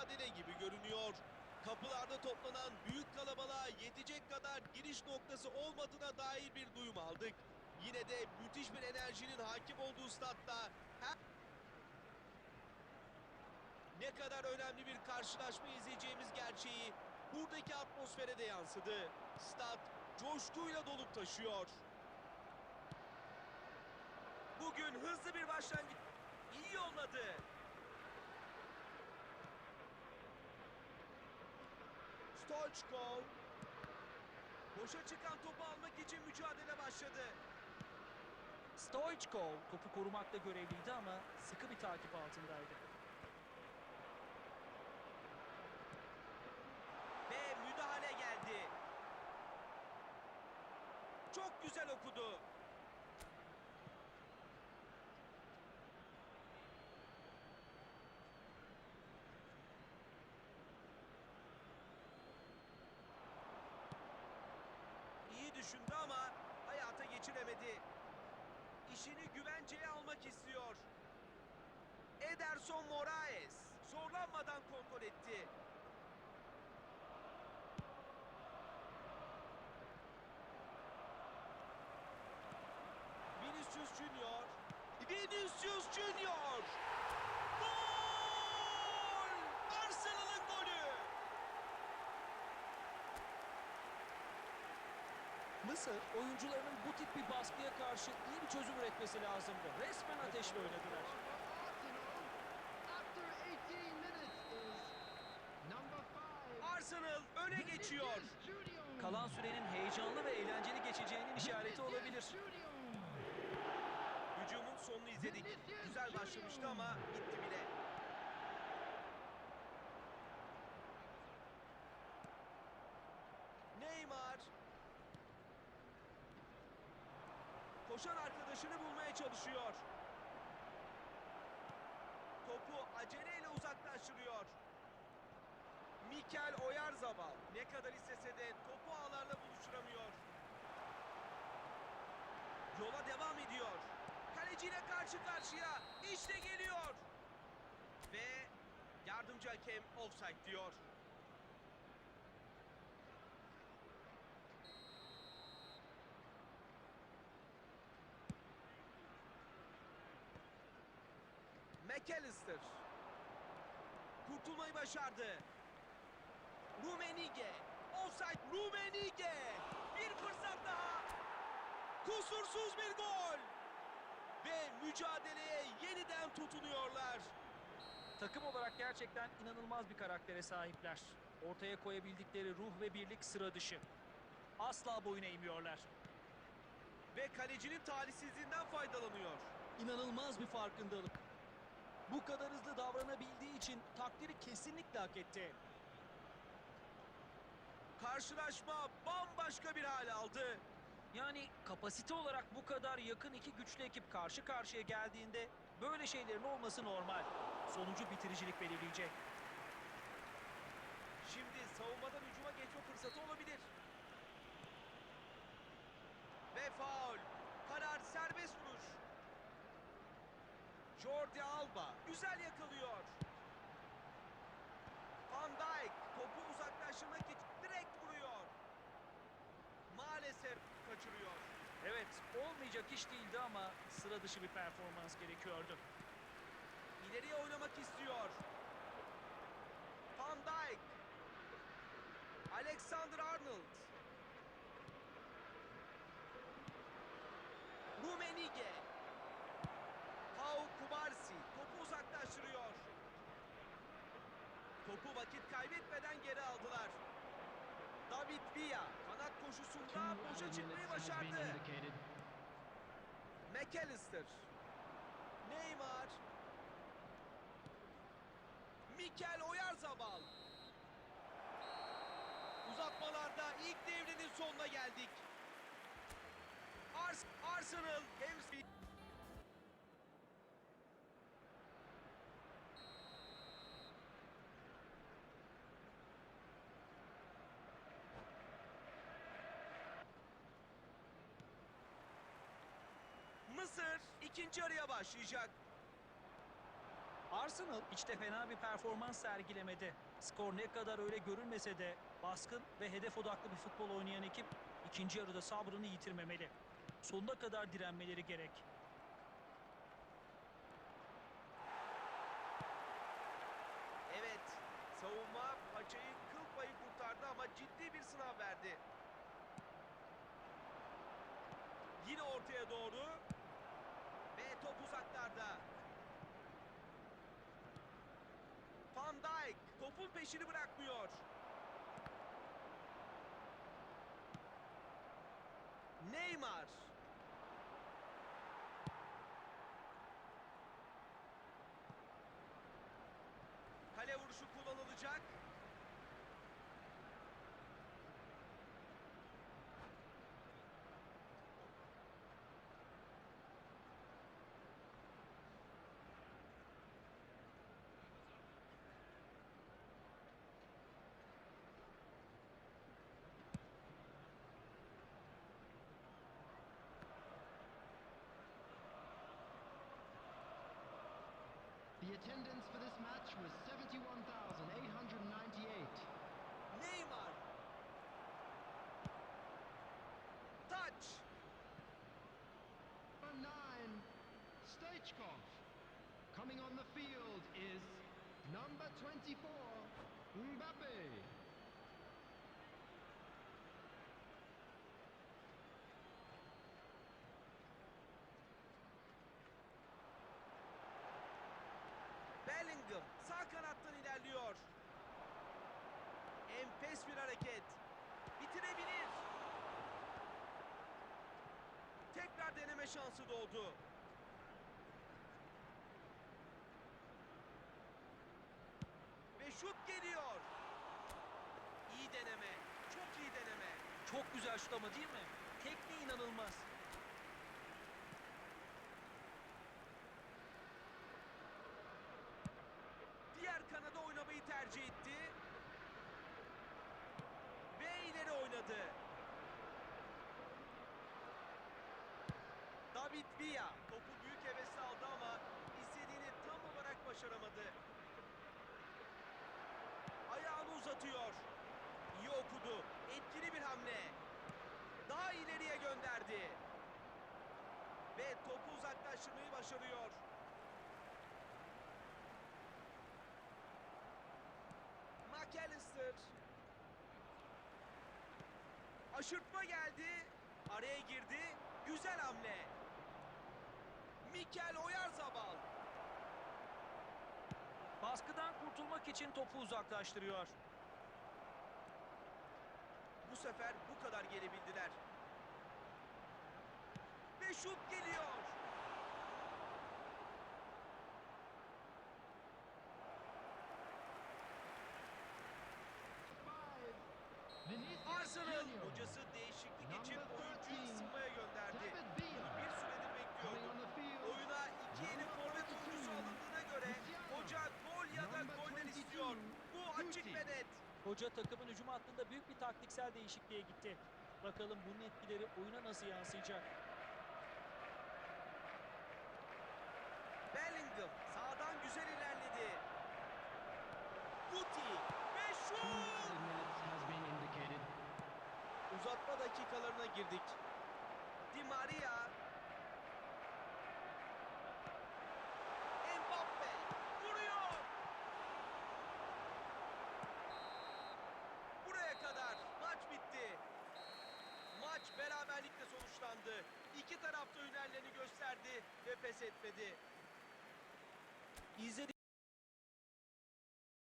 mücadele gibi görünüyor. Kapılarda toplanan büyük kalabalığa yetecek kadar giriş noktası olmadığına dair bir duyum aldık. Yine de müthiş bir enerjinin hakim olduğu statta her ne kadar önemli bir karşılaşma izleyeceğimiz gerçeği buradaki atmosfere de yansıdı. Stat coşkuyla dolup taşıyor. Bugün hızlı bir başlangıç. İyi yolladı. Stoichkov. Boşa çıkan topu almak için mücadele başladı. Stoichkov topu korumakta görevliydi ama sıkı bir takip altındaydı. Ve müdahale geldi. Çok güzel okudu. İyi düşündü ama hayata geçiremedi. İşini güvenceye almak istiyor. Ederson Moraes zorlanmadan kontrol etti. Vinicius Junior. Vinicius Junior. Gol! Arsenal'ın golü. Mısır oyuncularının bu tip bir baskıya karşı iyi bir çözüm üretmesi lazımdı. Resmen ateşle oynadılar. After 18 minutes is number five. Arsenal öne geçiyor. Kalan sürenin heyecanlı ve eğlenceli geçeceğinin işareti olabilir. Hücumun sonunu izledik. Güzel başlamıştı ama gitti bile. Neymar. Koşan arkadaşını bulmaya çalışıyor. Topu aceleyle uzaklaştırıyor. Mikel Oyarzabal ne kadar istese de topu ağlarla buluşturamıyor. Yola devam ediyor. Kaleciyle karşı karşıya. İşte geliyor. Ve yardımcı hakem offside diyor. McAllister. Kurtulmayı başardı. Rumenige. Offside Rumenige. Bir fırsat daha. Kusursuz bir gol. Ve mücadeleye yeniden tutunuyorlar. Takım olarak gerçekten inanılmaz bir karaktere sahipler. Ortaya koyabildikleri ruh ve birlik sıra dışı. Asla boyun eğmiyorlar. Ve kalecinin talihsizliğinden faydalanıyor. İnanılmaz bir farkındalık. Bu kadar hızlı davranabildiği için takdiri kesinlikle hak etti. Karşılaşma bambaşka bir hal aldı. Yani kapasite olarak bu kadar yakın iki güçlü ekip karşı karşıya geldiğinde böyle şeylerin olması normal. Sonucu bitiricilik belirleyecek. Şimdi savunmadan hücuma geçme fırsatı olabilir. Ve faul. Karar serbest vuruş. Jordi Alba güzel yakalıyor. Van Dijk topu uzaklaştırmak için direkt vuruyor. Maalesef kaçırıyor. Evet, olmayacak iş değildi ama sıra dışı bir performans gerekiyordu. İleriye oynamak istiyor. Van Dijk. Alexander Arnold. Rumenige. Pau Kubarsi topu uzaklaştırıyor. Topu vakit kaybetmeden geri aldılar. David Villa kanat koşusunda boşa çıkmayı başardı. McAllister. Neymar. Mikel Oyarzabal. Uzatmalarda ilk devrinin sonuna geldik. Ars Arsenal hem Mısır ikinci araya başlayacak. Arsenal hiç de fena bir performans sergilemedi. Skor ne kadar öyle görülmese de baskın ve hedef odaklı bir futbol oynayan ekip ikinci yarıda sabrını yitirmemeli. Sonuna kadar direnmeleri gerek. Evet, savunma paçayı kıl payı kurtardı ama ciddi bir sınav verdi. Yine ortaya doğru top uzaklarda. Van Dijk topun peşini bırakmıyor. Neymar. Kale vuruşu kullanılacak. Attendance for this match was 71,898. Neymar. Touch. Number nine, Stoichkov. Coming on the field is number 24, Mbappe. Enfes bir hareket. Bitirebilir. Tekrar deneme şansı doğdu. Ve şut geliyor. İyi deneme. Çok iyi deneme. Çok güzel şut ama değil mi? Tekniği inanılmaz. Diğer kanada oynamayı tercih etti. İleri oynadı. David Villa topu büyük hevesle aldı ama istediğini tam olarak başaramadı. Ayağını uzatıyor. İyi okudu. Etkili bir hamle. Daha ileriye gönderdi. Ve topu uzaklaştırmayı başarıyor. McAllister. Aşırtma geldi. Araya girdi. Güzel hamle. Mikel Oyarzabal. Baskıdan kurtulmak için topu uzaklaştırıyor. Bu sefer bu kadar gelebildiler. Ve şut geliyor. Hoca takımın hücum hattında büyük bir taktiksel değişikliğe gitti. Bakalım bunun etkileri oyuna nasıl yansıyacak? Bellingham sağdan güzel ilerledi. Guti ve şut! Uzatma dakikalarına girdik. Di Maria. Sonuçlandı. İki tarafta hünerlerini gösterdi ve pes etmedi. İzlediğiniz